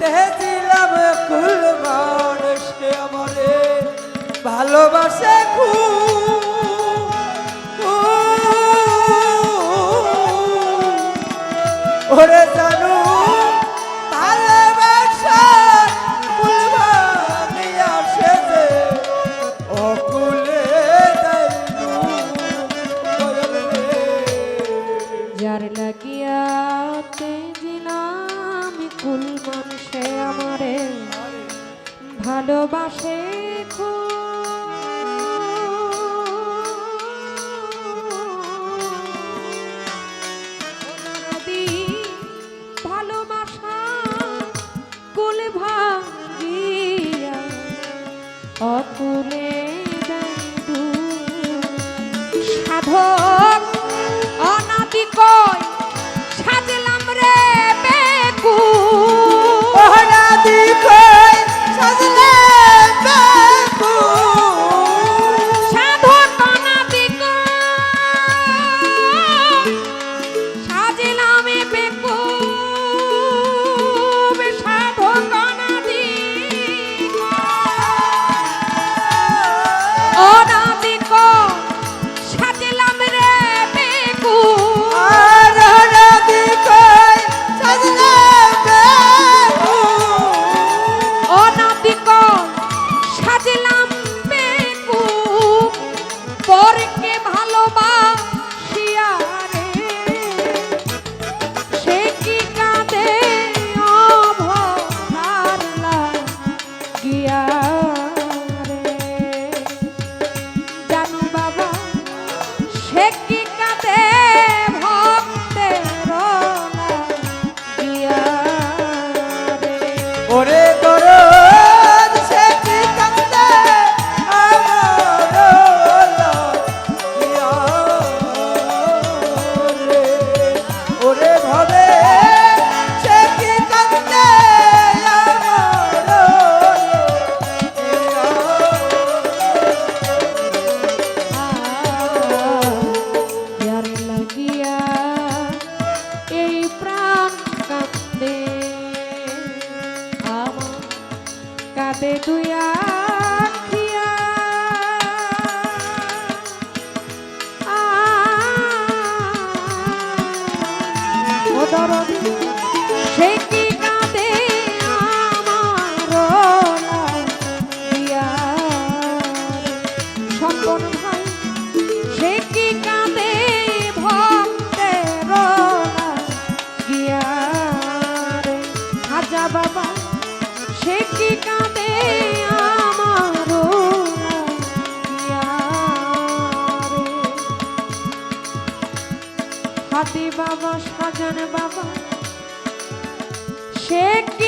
দেখেছিলাম কুল মানুষকে আমারে ভালোবাসে খুব ওরে জানু, ভালোবাসা কুল ভাঙিয়া সে যে অকুলে যাইনু দয়াল রে। দিলাম কুল মানুষে আমারে ভালোবাসে ভালোবাসা অকুলে সাধক অনাদি কয় ওরে কাঁদে দুয়া সে কি কাঁদে আমার লাগিয়া সম্পন ভাই, সে কি কাঁদে ভক্তের গিয়া বাবা, সে কি কাঁদে হাতি বাবা সাজান বাবা। সে কি